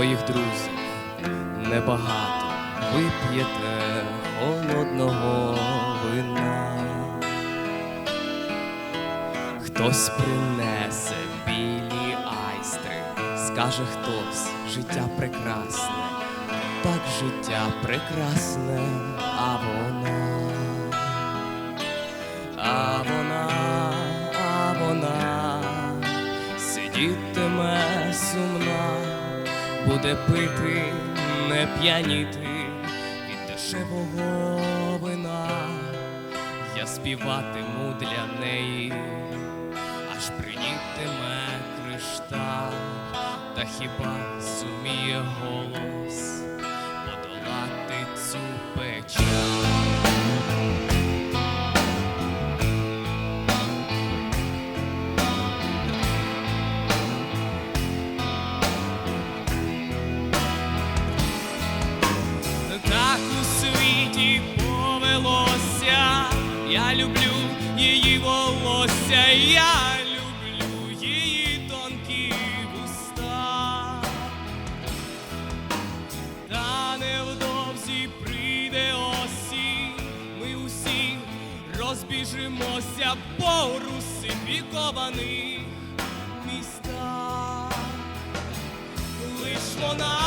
твоїх друзів. Небагато. Вип'єте холодного вина. Хтось принесе білі айстри, скаже хтось, життя прекрасне, так життя прекрасне, а вона, а вона, а вона. Сидітиме сумна, буде пити, не п'яніти від дешевого вина. Я співатиму для неї, аж принітиме кришталь, та хіба суміє голос Я люблю її волосся, я люблю її тонкі вуста. Та невдовзі прийде осінь, ми усі розбіжимося по русифікованих містах. Лиш вона,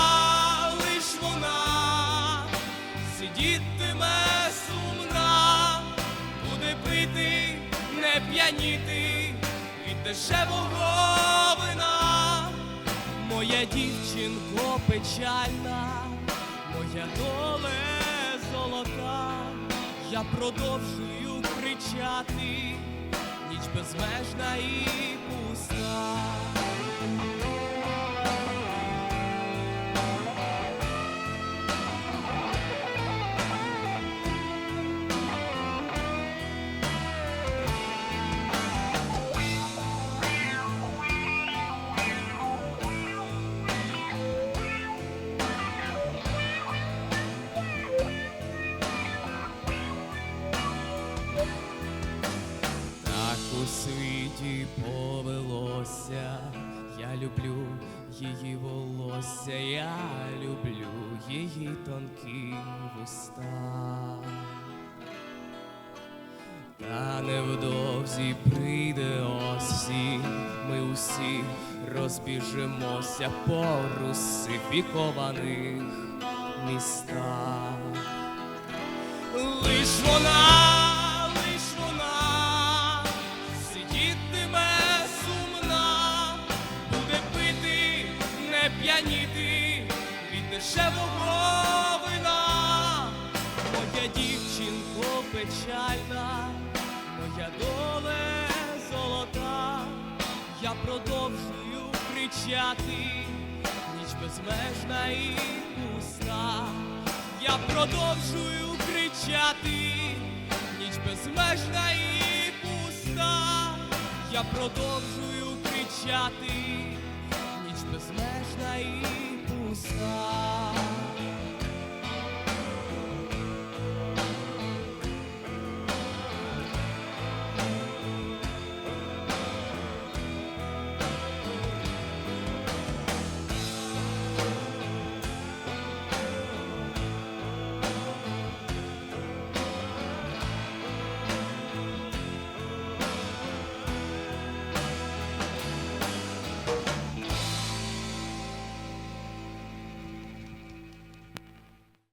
п'яніти від дешевого вина. Моя дівчинко печальна, моя доле золота, я продовжую кричати, ніч безмежна і пуста. Волосся, я люблю її тонкі вуста. Та невдовзі прийде осінь, ми усі розбіжимося по русифікованих містах. Лиш вона, печальна, моя доле золота, я продовжую кричати, ніч безмежна і пуста. Я продовжую кричати, ніч безмежна і пуста. Я продовжую кричати, ніч безмежна і пуста.